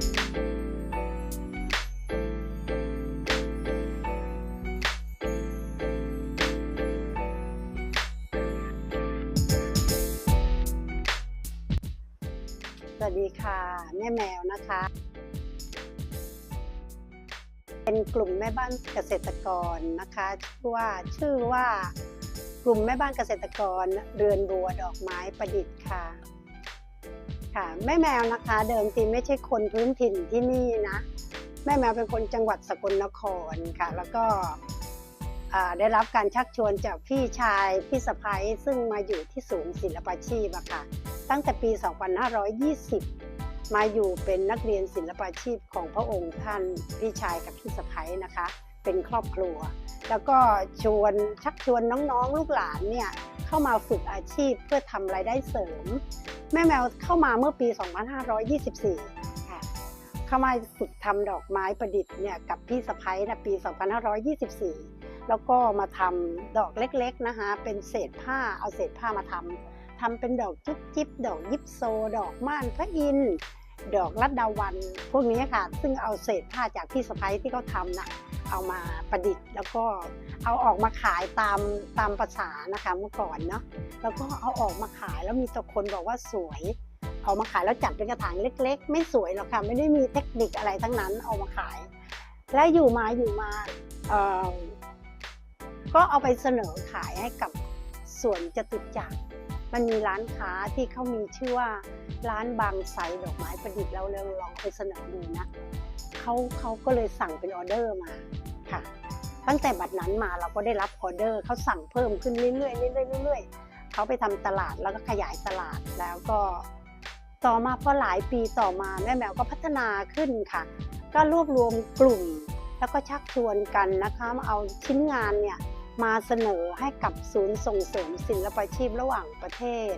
สวัสดีค่ะ แม่แมวนะคะ เป็นกลุ่มแม่บ้านเกษตรกรนะคะชื่อว่าชื่อว่ากลุ่มแม่บ้านเกษตรกรเรือนบัวดอกไม้ประดิษฐ์ค่ะ ค่ะ แม่แมวนะคะ เดิมทีไม่ใช่คนพื้นถิ่นที่นี่นะ แม่แมวเป็นคนจังหวัดสกลนครค่ะ แล้วก็ได้รับการชักชวนจากพี่ชายพี่สะพ้ยซึ่งมาอยู่ที่ศูนย์ศิลปาชีพอะค่ะ ตั้งแต่ปี 2520 มาอยู่เป็นนักเรียนศิลปาชีพของพระองค์ท่านพี่ชายกับพี่สะพ้ยนะคะ เป็นครอบครัว แล้วก็ชวนชักชวนน้องๆ ลูกหลานเนี่ยเข้ามาฝึกอาชีพเพื่อทำรายได้เสริม แม่แมวเข้ามาเมื่อปี 2524 ค่ะ เข้ามาฝึกทำดอกไม้ประดิษฐ์เนี่ยกับพี่สะพ้ยนะปี 2524 แล้วก็มาทำดอกเล็กๆนะคะเป็นเศษผ้าเอาเศษผ้ามาทำทำเป็นดอกจุ๊บจิ๊บดอกยิปโซ ดอกม่านพระอินทร์ดอกลัดดาวัน พวกนี้ค่ะ ซึ่งเอาเศษผ้าจากพี่สะพ้ยที่เขาทำนะ เอามาประดิษฐ์ แล้วก็เอาออกมาขายตามตามภาษานะคะเมื่อก่อนเนาะแล้วก็เอาออกมาขายแล้วมีแต่คนบอกว่าสวย เอามาขายแล้วจัดเป็นกระถางเล็ก ๆ ไม่สวยหรอกค่ะไม่ได้มีเทคนิคอะไรทั้งนั้นเอามาขาย และอยู่มาอยู่มาก็เอาไปเสนอขายให้กับสวนจตุจักรมันมีร้านค้าที่เขามีชื่อว่าร้านบางไทรดอกไม้ประดิษฐ์เราเลยลองไปเสนอดูนะเขาเขาก็เลยสั่งเป็นออเดอร์มา ค่ะ ตั้งแต่บัดนั้นมาเราก็ได้รับออเดอร์เขาสั่งเพิ่มขึ้นเรื่อยๆเรื่อยๆเรื่อยๆเขาไปทำตลาดแล้วก็ขยายตลาดแล้วก็ต่อมาพอหลายปีต่อมาแม่แมวก็พัฒนาขึ้นค่ะ ก็รวบรวมกลุ่ม แล้วก็ชักชวนกันนะคะมาเอาชิ้นงานเนี่ยมาเสนอให้กับศูนย์ส่งเสริมศิลปาชีพระหว่างประเทศ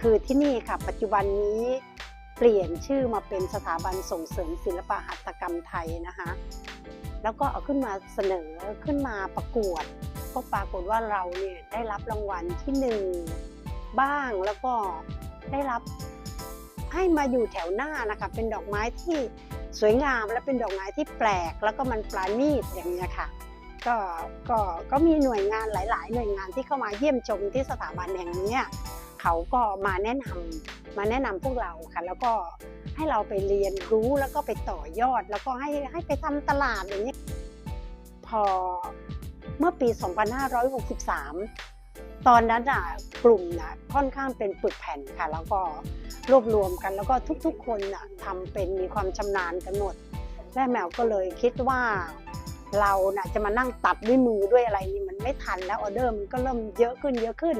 คือที่นี่ค่ะ ปัจจุบันนี้เปลี่ยนชื่อมาเป็นสถาบันส่งเสริมศิลปหัตถกรรมไทยนะคะ แล้วก็เอาขึ้นมาเสนอขึ้นมาประกวด ก็ปรากฏว่าเราเนี่ยได้รับรางวัลที่หนึ่งบ้างแล้วก็ได้รับให้มาอยู่แถวหน้านะคะเป็นดอกไม้ที่สวยงามและเป็นดอกไม้ที่แปลก แล้วก็มันปราณีตอย่างนี้ค่ะก็ก็ก็มีหน่วยงานหลาย ๆ หน่วยงานที่เข้ามาเยี่ยมชมที่สถาบันแห่งนี้เขาก็มาแนะนำ มาแนะนำพวกเราค่ะ แล้วก็ให้เราไปเรียนรู้แล้วก็ไปต่อยอด แล้วก็ให้ให้ไปทำตลาดอย่างนี้พอเมื่อปี 2563 ตอนนั้นอะกลุ่มน่ะค่อนข้างเป็นปึกแผ่นค่ะ แล้วก็รวบรวมกันแล้วก็ทุกๆ คนน่ะทำเป็นมีความชำนาญกันหมดแม่แมวก็เลยคิดว่าเราน่ะจะมานั่งตัดด้วยมือด้วยอะไรนี่มันไม่ทันแล้วออเดอร์มันก็เริ่มเยอะขึ้นเยอะขึ้น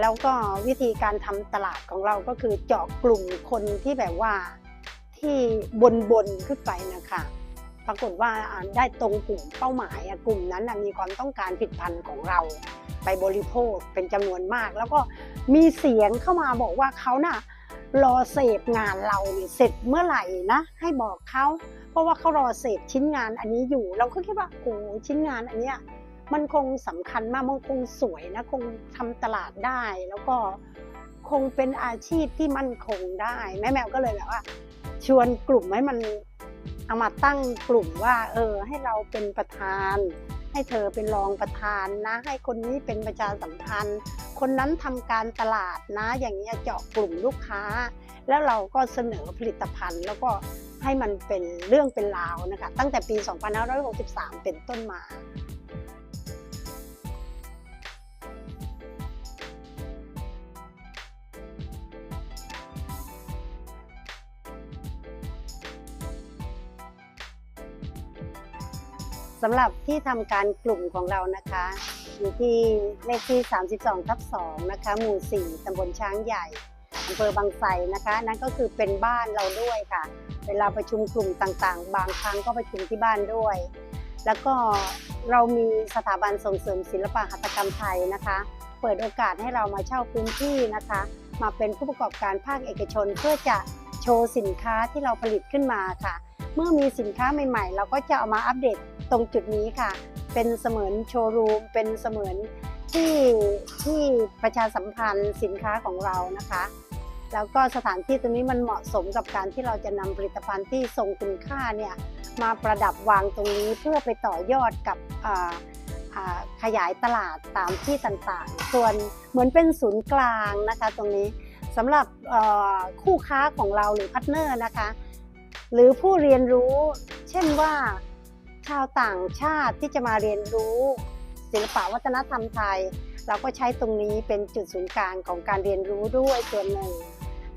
แล้วก็วิธีการทำตลาดของเราก็คือเจาะกลุ่มคนที่แบบว่าที่บนบนขึ้นไปนะคะปรากฏว่าได้ตรงกลุ่มเป้าหมายกลุ่มนั้นมีความต้องการผิดพันธ์ของเรา ไปบริโภคเป็นจำนวนมาก แล้วก็มีเสียงเข้ามาบอกว่าเขาน่ะรอเสพงานเราเนี่ยเสร็จเมื่อไหร่นะให้บอกเขาเพราะว่าเขารอเสพชิ้นงานอันนี้อยู่ เราก็คิดว่าโอ้ชิ้นงานอันเนี้ย มันคงสำคัญมากมันคงสวยนะคงทำตลาดได้ แล้วก็คงเป็นอาชีพที่มั่นคงได้แม่แมวก็เลยแบบว่า ชวนกลุ่มให้มันเอามาตั้งกลุ่มว่า เออ ให้เราเป็นประธาน ให้เธอเป็นรองประธานนะ ให้คนนี้เป็นประชาสัมพันธ์ คนนั้นทำการตลาดนะ อย่างเงี้ยเจาะกลุ่มลูกค้า แล้วเราก็เสนอผลิตภัณฑ์ แล้วก็ให้มันเป็นเรื่องเป็นราวนะคะ ตั้งแต่ปี 2563 เป็นต้นมา สำหรับที่ทำการกลุ่มของเรานะคะ อยู่ที่เลขที่ 32ทับ2นะคะ หมู่ 4ตำบลช้างใหญ่อำเภอบางไทรนะคะ นั่นก็คือเป็นบ้านเราด้วยค่ะ เวลาประชุมกลุ่มต่างๆ บางครั้งก็ประชุมที่บ้านด้วย แล้วก็เรามีสถาบันส่งเสริมศิลปะหัตถกรรมไทยนะคะ เปิดโอกาสให้เรามาเช่าพื้นที่นะคะ มาเป็นผู้ประกอบการภาคเอกชนเพื่อจะโชว์สินค้าที่เราผลิตขึ้นมาค่ะ เมื่อมีสินค้าใหม่ๆ เราก็จะเอามาอัปเดตตรงจุดนี้ค่ะ เป็นเสมือนโชว์รูม เป็นเสมือนที่ที่ประชาสัมพันธ์สินค้าของเรานะคะ แล้วก็สถานที่ตรงนี้มันเหมาะสมกับการที่เราจะนำผลิตภัณฑ์ที่ทรงคุณค่าเนี่ยมาประดับวางตรงนี้เพื่อไปต่อยอดกับขยายตลาดตามที่ต่างๆ ส่วนเหมือนเป็นศูนย์กลางนะคะตรงนี้สำหรับคู่ค้าของเราหรือพาร์ทเนอร์นะคะ หรือผู้เรียนรู้ เช่นว่า ชาวต่างชาติที่จะมาเรียนรู้ ศิลปวัฒนธรรมไทย เราก็ใช้ตรงนี้เป็นจุดศูนย์กลางของการเรียนรู้ด้วยส่วนหนึ่ง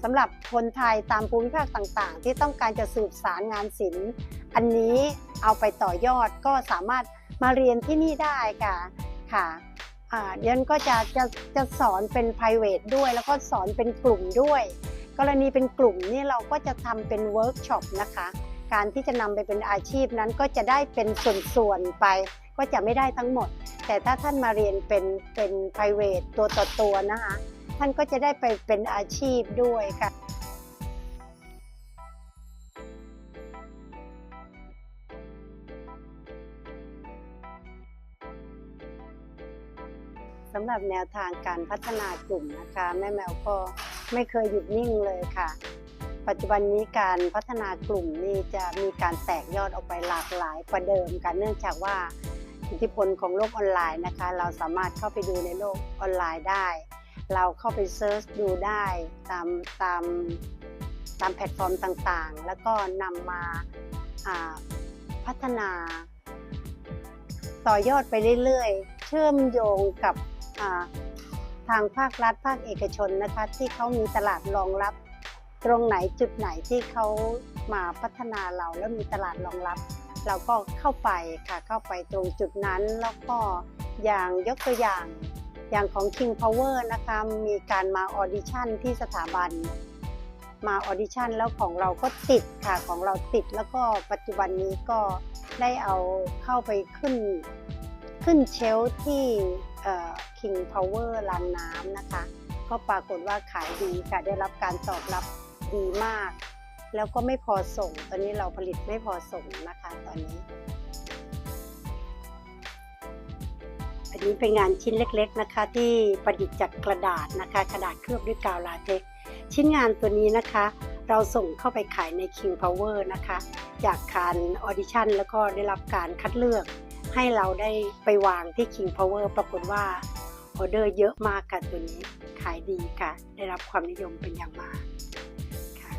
สำหรับคนไทยตามภูมิภาคต่างๆ ที่ต้องการจะสืบสารงานศิลป์ อันนี้เอาไปต่อยอดก็สามารถมาเรียนที่นี่ได้ค่ะค่ะเดี๋ยวก็จะจะจะสอนเป็น p r i v a t ด้วย แล้วก็สอนเป็นกลุ่มด้วย กรณีเป็นกลุ่มนี่เราก็จะทำเป็นเวิร์กช็อปนะคะ การที่จะนำไปเป็นอาชีพนั้นก็จะได้เป็นส่วนๆไป ก็จะไม่ได้ทั้งหมด แต่ถ้าท่านมาเรียนเป็นเป็น p r i v a t ตัวต่อตัวนะคะ ท่านก็จะได้ไปเป็นอาชีพด้วยค่ะสำหรับแนวทางการพัฒนากลุ่มนะคะ แม่แมวก็ ไม่เคยหยุดนิ่งเลยค่ะ ปัจจุบันนี้การพัฒนากลุ่มนี่จะมีการแตกยอดออกไปหลากหลายกว่าเดิมค่ะเนื่องจากว่าอิทธิพลของโลกออนไลน์นะคะ เราสามารถเข้าไปดูในโลกออนไลน์ได้ เราเข้าไปเซิร์ชดูได้ตามตามตามแพลตฟอร์มต่างๆ แล้วก็นำมาพัฒนา ต่อยอดไปเรื่อยๆ เชื่อมโยงกับ ทางภาครัฐภาคเอกชนนะคะ ที่เขามีตลาดรองรับ ตรงไหนจุดไหนที่เขามาพัฒนาเราแล้วมีตลาดรองรับ เราก็เข้าไปค่ะเข้าไปตรงจุดนั้นแล้วก็อย่างยกตัวอย่างอย่างของ King Power นะคะมีการมาออดิชั่นที่สถาบัน มาออดิชั่นแล้วของเราก็ติดค่ะของเราติดแล้วก็ปัจจุบันนี้ก็ได้เอาเข้าไปขึ้น ขึ้นเชลที่ King Power ลางน้ำนะคะ ก็ปรากฏว่าขายดีค่ะ ได้รับการตอบรับดีมาก แล้วก็ไม่พอส่ง ตอนนี้เราผลิตไม่พอส่งนะคะตอนนี้ อันนี้เป็นงานชิ้นเล็กๆนะคะ ที่ประดิษฐ์จากกระดาษนะคะ กระดาษเคลือบด้วยกาวลาเท็กชิ้นงานตัวนี้นะคะ เราส่งเข้าไปขายใน King Power นะคะ จากการออดิชั่นแล้วก็ได้รับการคัดเลือกให้เราได้ไปวางที่ King Power ปรากฏว่า ออเดอร์เยอะมากค่ะตัวนี้ขายดีค่ะ ได้รับความนิยมเป็นอย่างมากค่ะ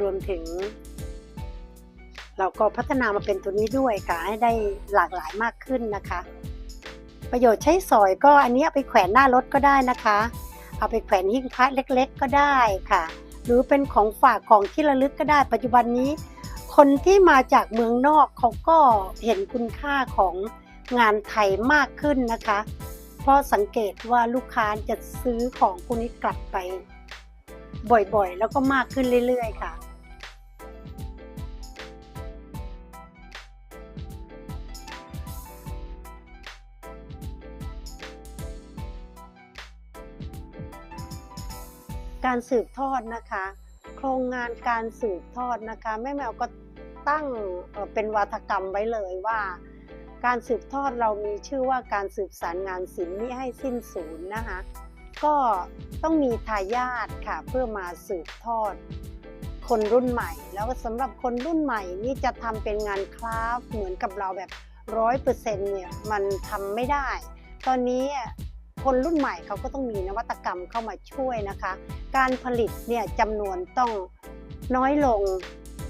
รวมถึง เราก็พัฒนามาเป็นตัวนี้ด้วยค่ะ ให้ได้หลากหลายมากขึ้นนะคะ ประโยชน์ใช้สอยก็อันนี้เอาไปแขวนหน้ารถก็ได้นะคะ เอาไปแขวนหิ้งพระเล็ก ๆ ก็ได้ค่ะ หรือเป็นของฝากของที่ระลึกก็ได้ ปัจจุบันนี้ คนที่มาจากเมืองนอกเขาก็เห็นคุณค่าของ งานไทยมากขึ้นนะคะ เพราะสังเกตว่าลูกค้าจะซื้อของพวกนี้กลับไป บ่อยๆ แล้วก็มากขึ้นเรื่อยๆ ค่ะการสืบทอดนะคะ โครงงานการสืบทอดนะคะแม่แมวก็ตั้งเป็นวาทกรรมไว้เลยว่า การสืบทอดเรามีชื่อว่าการสืบสารงานศิลป์มิให้สิ้นสูญนะคะ ก็ต้องมีทายาทค่ะเพื่อมาสืบทอดคนรุ่นใหม่ แล้วสำหรับคนรุ่นใหม่นี่จะทำเป็นงานคราฟเหมือนกับเราแบบร้อยเปอร์เซ็นต์เนี่ยมันทำไม่ได้ ตอนนี้คนรุ่นใหม่เขาก็ต้องมีนวัตกรรมเข้ามาช่วยนะคะ การผลิตเนี่ยจำนวนต้องน้อยลง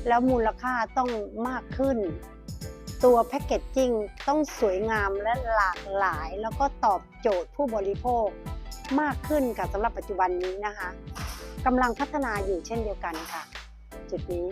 แล้วมูลค่าต้องมากขึ้น ตัวแพคเกจจิ้งต้องสวยงามและหลากหลาย แล้วก็ตอบโจทย์ผู้บริโภคมากขึ้นค่ะสำหรับปัจจุบันนี้นะคะกำลังพัฒนาอยู่เช่นเดียวกันค่ะ จุดนี้